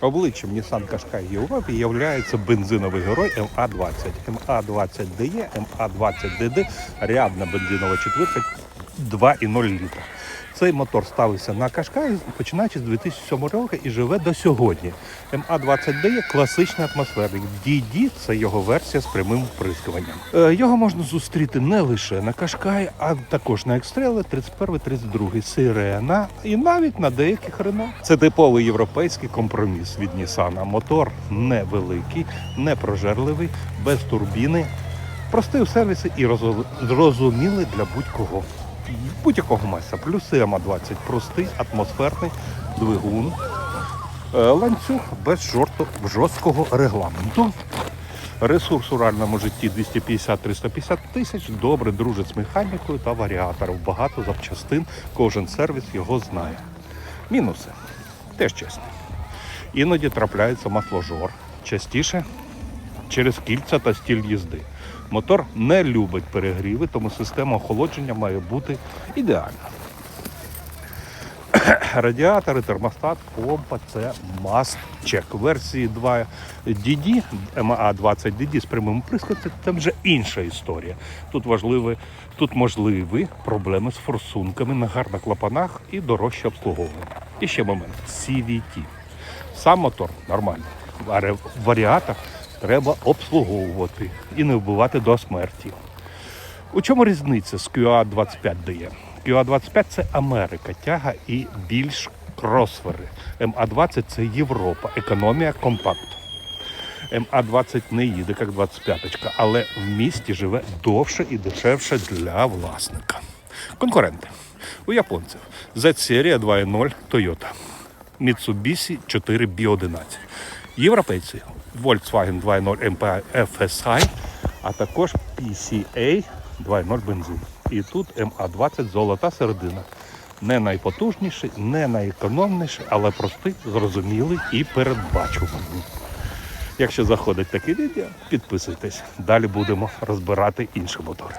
Обличчям Nissan Qashqai Європі є бензиновий герой МА-20. МА-20ДЕ, МА-20ДД, рядна бензинова четвірка 2,0 літра. Цей мотор ставився на Qashqai починаючи з 2007 року і живе до сьогодні. МА-20DE – класичний атмосферник. DD – це його версія з прямим вприскуванням. Е, Його можна зустріти не лише на Qashqai, а також на Екстрели 31-32, Сирена і навіть на деяких Рено. Це типовий європейський компроміс від Nissan. Мотор невеликий, не прожерливий, без турбіни, простий у сервісі і зрозумілий для будь-кого. Будь-якого маса. Плюси МА-20 простий, атмосферний двигун. Е, Ланцюг без жорсткого регламенту. Ресурс у реальному житті 250-350 тисяч. Добре дружить з механікою та варіатором. Багато запчастин. Кожен сервіс його знає. Мінуси теж чесно. Іноді трапляється масложор. Частіше через кільця та стіль їзди. Мотор не любить перегріви, тому система охолодження має бути ідеальна. Радіатори, термостат, помпа це must check. Версії 2 DD, MA 20 DD з прямим прискочем, це вже інша історія. Тут важливі, тут можливі проблеми з форсунками на гарних клапанах і дорожче обслуговування. І ще момент CVT. Сам мотор нормальний. Варіатор треба обслуговувати і не вбивати до смерті. У чому різниця з QA25DE? QA25 це Америка, тяга і більш кросфери. МА20 це Європа, економія, компакт. МА20 не їде, як 25 але в місті живе довше і дешевше для власника. Конкуренти. У японців Z-серія 2.0 Toyota. Mitsubishi 4B11. Європейці Volkswagen 2.0 MPI FSI, а також PCA 2.0 бензин. І тут МА20 золота середина. Не найпотужніший, не найекономніший, але простий, зрозумілий і передбачуваний. Якщо заходить таке відео, підписуйтесь. Далі будемо розбирати інші мотори.